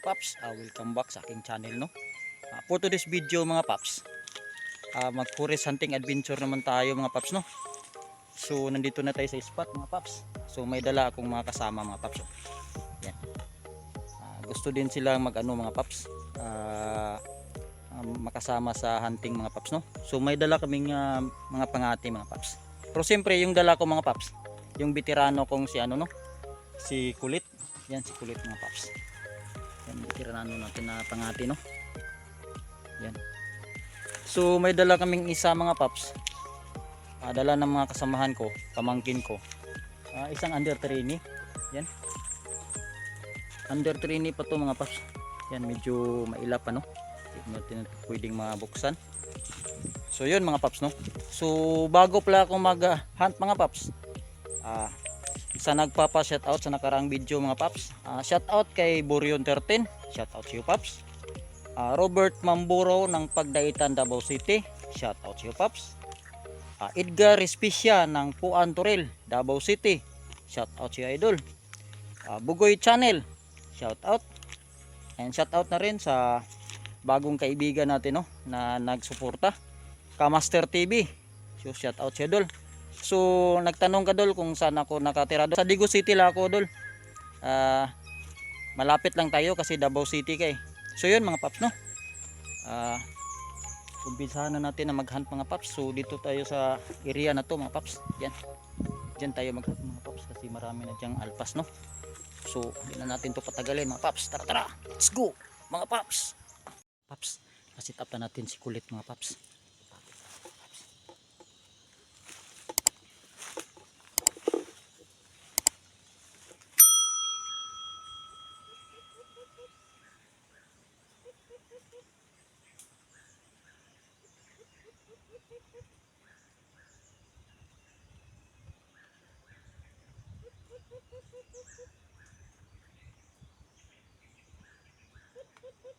mga paps, uh, welcome back sa aking channel no. Uh, for today's video mga paps, uh, mag forest hunting adventure naman tayo mga paps no. So nandito na tayo sa spot mga paps. So may dala akong mga kasama mga paps. oh. Yan. Ah, gusto din sila mag ano mga paps. ah, ah, makasama sa hunting mga paps no. So may dala kaming ah, mga pangati mga paps. Pero siyempre yung dala ko mga paps, yung veterano kong si ano no, si Kulit. Yan si Kulit mga paps. Natin na pangati no. Yan. So may dala kaming isa mga paps. Ah, dala ng mga kasamahan ko, pamangkin ko. Ah, isang under trainee. Yan. Under trainee pa to mga paps. Yan medyo mailap pa no. Natin pwedeng mabuksan. So yun mga paps no. So bago pala akong mag-hunt mga paps. Ah, sa nagpapa shoutout sa nakaraang video mga paps. Ah, shoutout kay Burion 13. Shoutout sa iyo paps. Ah, Robert Mamburo ng Pagdaitan Davao City. Shoutout sa iyo paps. Ah, Edgar Especia ng Puan Toril, Davao City. Shout out si Idol. Ah, Bugoy Channel. Shout out. And shout out na rin sa bagong kaibigan natin no na nagsuporta. Kamaster TV. So shout out si Idol. So nagtanong ka dol kung saan ako nakatira dol. Sa Digo City lang ako dol. Ah, malapit lang tayo kasi Davao City kay. So yun mga paps no. Ah, umpisahan na natin na mag-hunt mga paps. So dito tayo sa area na to mga paps. Yan. Diyan tayo mag-hunt mga paps kasi marami na diyang alpas no. So hindi na natin to patagalin mga paps. Tara tara. Let's go mga paps. Paps. Nasit up na natin si kulit mga paps.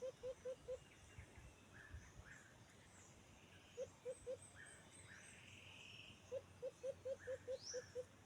Thank you.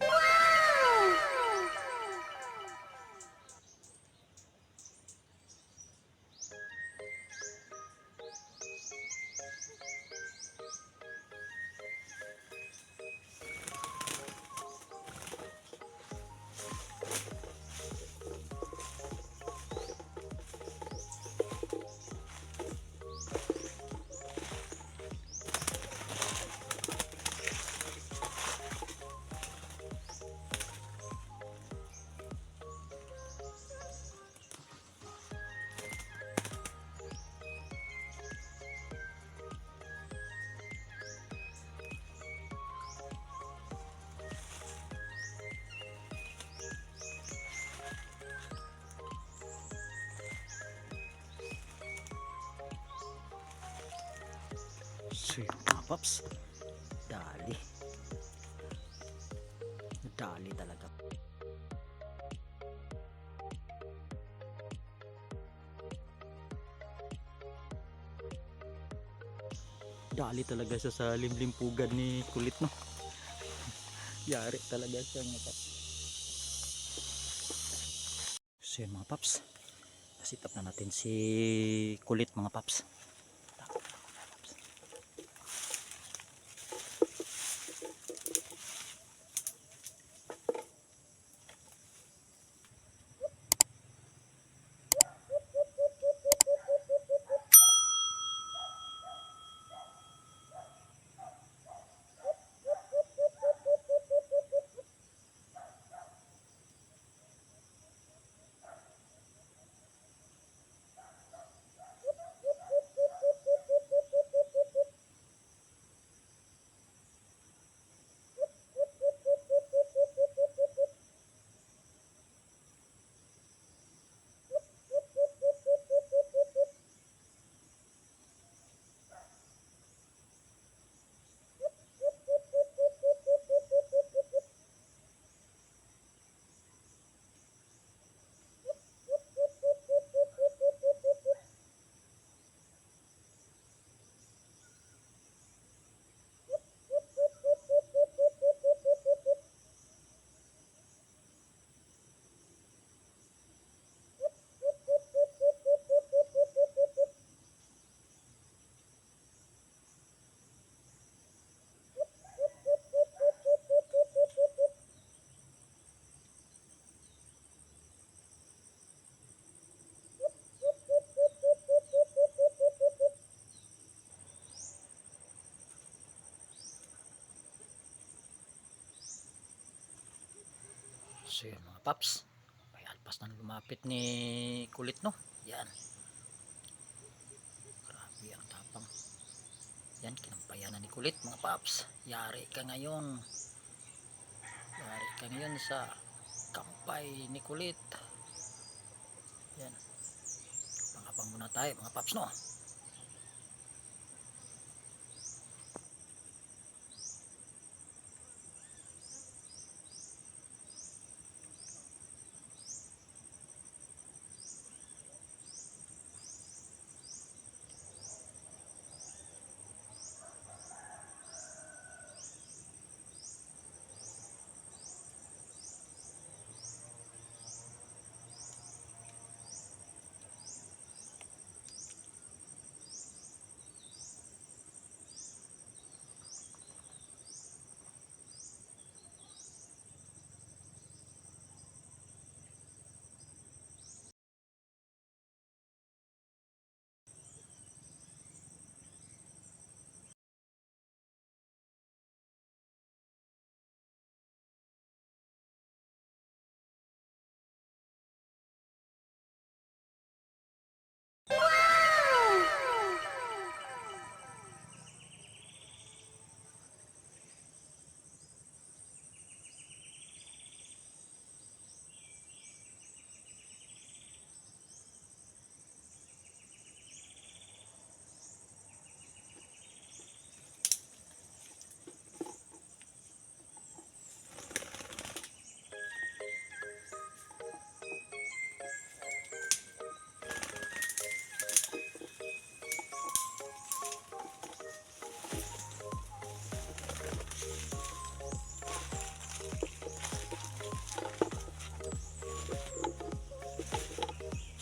Wow! So yun mga paps, dali. Dali talaga. Dali talaga siya sa limlimpugan ni kulit no. Yari talaga siya mga paps. So yun mga paps, sit up na natin si kulit mga paps. So yun mga paps. May alpas nang lumapit ni kulit no. Yan. Grabe ang tapang. Yan, kinampayan na ni kulit mga paps. Yari ka ngayon. Yari ka ngayon sa kampay ni kulit. Yan. Pangapang muna tayo mga paps no.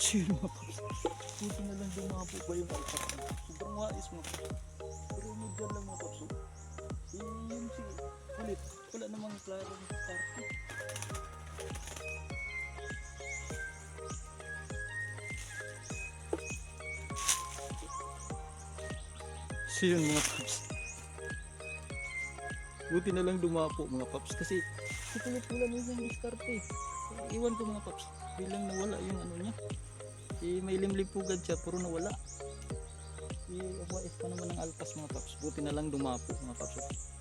So yun mga paps. Buti na lang dumabo ba yung alpas. Sobrang wais mga paps. Pero medial lang mga paps. oh. Eh, yun si ulit. Wala namang klarong start. So yun mga paps. Buti na lang dumapo mga paps kasi kukulit-wala na yung diskarte. Iwan ko mga paps. Bilang nawala yung ano niya. Eh, may limlipugad siya pero nawala. Eh, wais pa naman ng alpas mga paps. Buti na lang dumapo mga paps.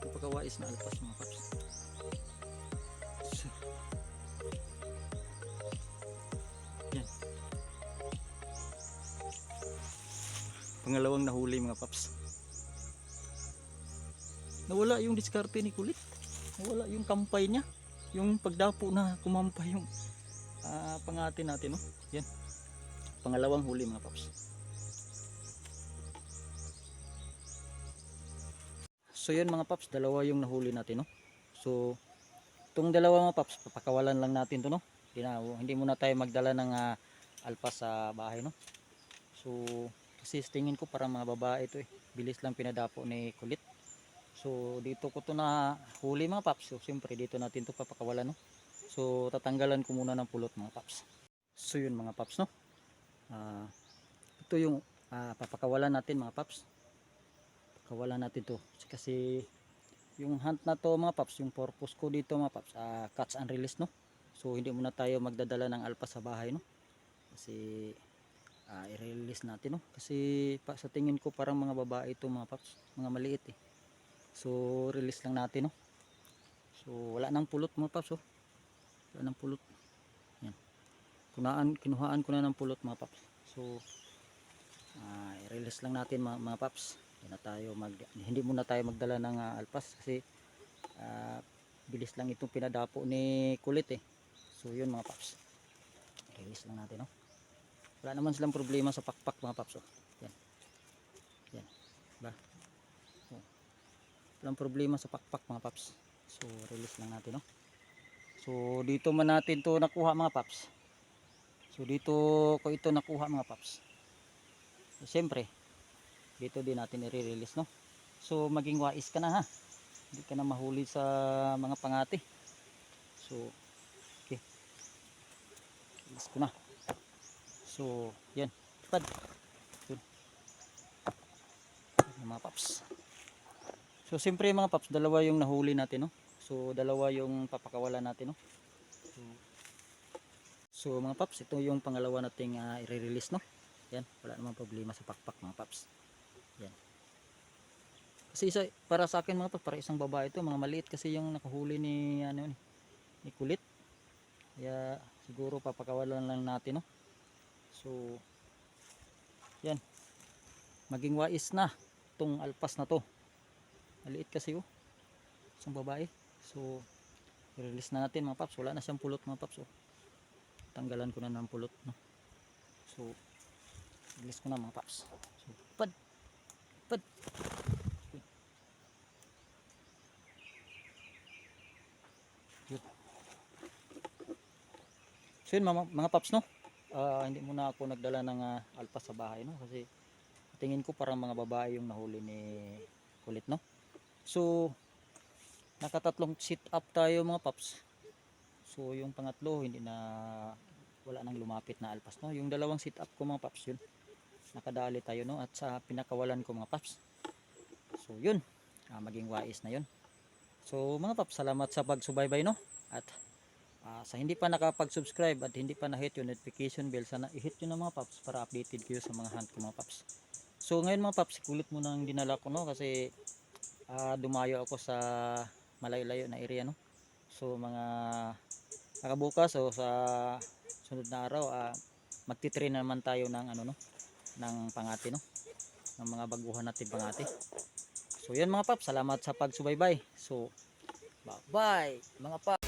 Napakawais na alpas mga paps. Yan. Pangalawang nahuli mga paps. Nawala yung diskarte ni Kulit. Nawala yung kampay niya. Yung pagdapo na kumampay yung ah, pangati natin. No? Yan. Pangalawang huli mga paps. So yan mga paps, dalawa yung nahuli natin. No? So, itong dalawa mga paps, papakawalan lang natin to no. Hindi, na, hindi muna tayo magdala ng ah, alpas sa bahay no. So, kasi tingin ko para mga babae ito eh. Bilis lang pinadapo ni Kulit. So dito ko to na huli mga paps. So siyempre dito natin to papakawalan no. So tatanggalan ko muna ng pulot mga paps. So yun mga paps no. Ah, ito yung ah, papakawalan natin mga paps. Pakawalan natin to kasi yung hunt na to mga paps, yung purpose ko dito mga paps, ah, catch and release no. So hindi muna tayo magdadala ng alpas sa bahay no. Kasi ah, i-release natin no. Kasi pa, sa tingin ko parang mga babae ito mga paps, mga maliit eh. So release lang natin no. So wala nang pulot mga paps oh. Wala nang pulot. Yan. Kunaan kinuhaan ko na ng pulot mga paps. So ah, i-release lang natin mga, mga paps. Na tayo mag hindi muna tayo magdala ng ah, alpas kasi ah, bilis lang itong pinadapo ni kulit eh. So yun mga paps. Release lang natin no. Wala naman silang problema sa pakpak mga paps oh. Yan. Yan. Ba? walang problema sa pakpak mga paps so release lang natin no so dito man natin to nakuha mga paps. So dito ko ito nakuha mga paps. So, siyempre dito din natin i-release no? So maging wais ka na ha? Hindi ka na mahuli sa mga pangati. So okay. Release ko na. So yan. Pad yun. Yan, mga paps. So siyempre mga paps, dalawa yung nahuli natin no. So dalawa yung papakawalan natin no. So, mga paps, ito yung pangalawa nating uh, i-release no. Yan, wala namang problema sa pakpak mga paps. Yan. Kasi isa para sa akin mga paps, para isang babae ito, mga maliit kasi yung nakahuli ni ano ni, ni kulit. Kaya siguro papakawalan lang natin no. So yan. Maging wais na tong alpas na to maliit kasi oh isang babae so i-release na natin mga paps. Wala na siyang pulot mga paps oh. tanggalan ko na ng pulot no? so release ko na mga paps. So pad! Pad! Yun. so yun mga, mga paps no? Ah, hindi muna ako nagdala ng ah, alpas sa bahay no? Kasi tingin ko parang mga babae yung nahuli ni kulit no? So, nakatatlong sit up tayo mga paps. So, yung pangatlo, hindi na, wala nang lumapit na alpas, no? Yung dalawang sit up ko mga paps, yun. Nakadali tayo, no? At sa pinakawalan ko mga paps. So, yun. Ah, maging wais na yun. So, mga paps, salamat sa pagsubaybay, no? At, ah, sa hindi pa nakapag-subscribe at hindi pa na-hit yung notification bell, sana i-hit nyo na mga paps para updated kayo sa mga hunt ko mga paps. So, ngayon mga paps, kulit mo nang dinala ko, no? Kasi, ah, dumayo ako sa malayo-layo na area no? So mga nakabukas o sa sunod na araw ah, magtitrain naman tayo ng ano no? Ng pangati no? Ng mga baguhan natin pangati. So yan mga pap salamat sa pagsubaybay. So bye bye mga pap